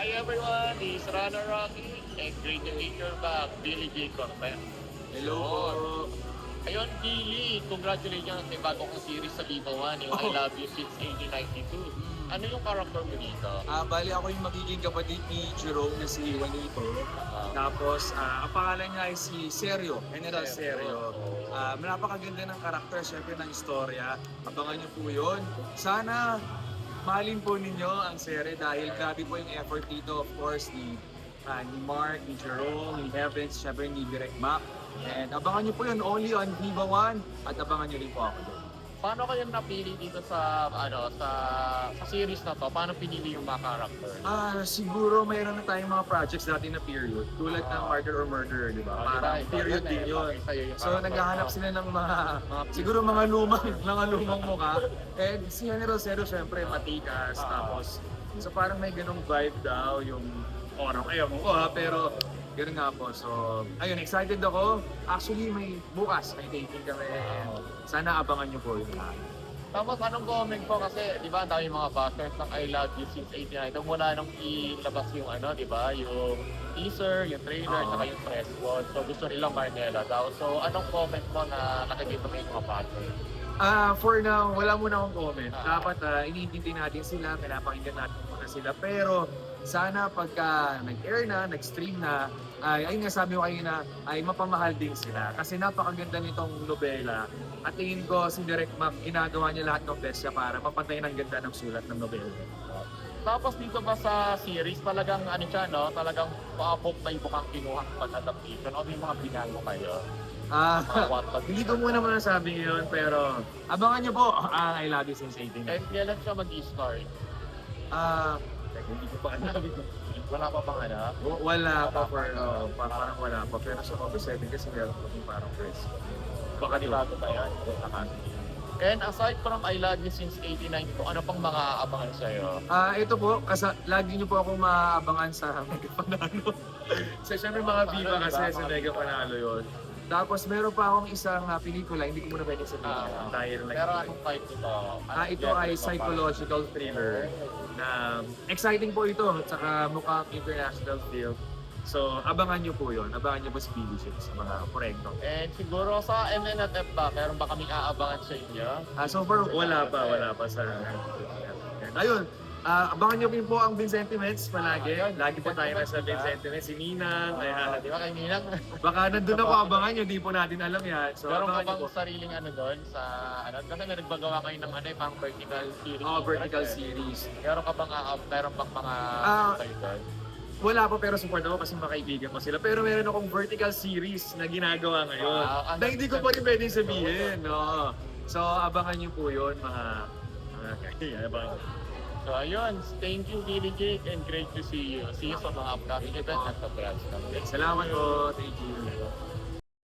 Hi everyone, this is Runner Rocky and great to meet you back, Billy J. Cortez. Hello po. Ayun, Billy, congratulations sa bago kong series sa Viva One, yung I Oh. Love You Since 1892. Ano yung character mo dito? Ah, bali ako yung magiging kapatid ni Jerome na si Juanito. Ah, Tapos, ah, ang pangalan niya ay si Serio, General Serio. Serio. Ah, napakaganda ng karakter, syempre ng istorya. Abangan niyo po yun. Sana mahalin po ninyo ang serie dahil grabe po yung effort dito, of course, ni, ah, ni Mark, ni Jerome, ni Evans, syempre ni Direct Mac. And abangan niyo po yun only on Viva One at abangan niyo rin po ako doon. Paano kayo napili dito sa ano sa sa series na to? Paano pinili yung mga character? Ah, siguro mayroon na tayong mga projects dati na period. Tulad ng Murder or Murder, di ba? Ah, Parang diba? period din eh, yun. So naghahanap mo? sila ng mga, siguro mga lumang, mga lumang mukha. And si General Zero syempre matikas. Ah. Tapos, so parang may ganong vibe daw yung orang ayaw mo ko ha, pero ganun nga po. So, ayun, excited ako. Actually, may bukas, may dating kami. And sana abangan nyo po yun. Tapos anong comment po kasi, di ba, ang dami mga bashers ng I Love You Since 89. Ito mula nung ilabas yung ano, di ba, yung teaser, yung trailer, Oo. saka yung press con. So gusto nilang Marnella daw. So anong comment mo na nakikita mo yung mga bashers? Ah, for now, wala muna akong comment. Ah. Dapat uh, iniintindi natin sila, pinapakinggan natin muna sila. Pero sana pagka nag-air na, nag-stream na, ay, ayun nga sabi ko kayo na, ay mapamahal din sila. Kasi napakaganda nitong nobela. At tingin ko si Direct Map, ginagawa niya lahat ng best niya para mapatay ng ganda ng sulat ng nobela. Tapos dito ba sa series, talagang ano siya, no? Talagang pa-pop na yung bukang kinuha pag adaptation o may mga binago kayo? Ah, hindi ko muna muna sabi yun, pero abangan niyo po ang I Love You 18. And kailan siya mag-start? Ah, teka, hindi ko pa alam. Wala pa bang ano? W- Wala pa for, uh, parang wala pa. Pero sa Cover 7 kasi meron pa parang press. Baka di bago pa yan. And aside from I Love You Since 89 po, ano pang mga aabangan sa'yo? Ah, ito po, kasi lagi niyo po akong maabangan sa Mega Panalo. sa syempre mga Viva kasi sa Mega Panalo yon. Tapos meron pa akong isang ah, pelikula, hindi ko muna pwede sabihin Ah, dahil like, Pero anong type ito? Ah, ito ay psychological thriller na exciting po ito at saka mukhang international film. So, abangan niyo po yon. Abangan niyo po si Billy Shit sa mga proyekto. And siguro sa MNFF ba, meron ba kaming aabangan sa inyo? Ah, so far, wala pa, wala pa sa... Ayun, ah, abangan niyo rin po ang Vincentiments palagi. Lagi po tayo nasa Vincentiments. Si Ninang, Ah, ayan. di ba kay Ninang? Baka nandun ako, abangan niyo, di po natin alam yan. So, Meron ka abangan bang po. sariling ano doon sa ano? Kasi may nagbagawa kayo ng ano, eh, pang vertical series. Oh, vertical Eh. series. Meron ka bang uh, meron bang mga Ah, kayo doon? Wala pa pero support ako kasi makaibigan ko sila. Pero meron akong vertical series na ginagawa ngayon. Wow, ang- na hindi ko pa rin pwedeng sabihin. No. So, abangan niyo po yun, mga... mga kaya, abangan. So ayun, thank you Billy Jake and great to see you. See you sa mga upcoming events at sa branch. Salamat po. Thank you.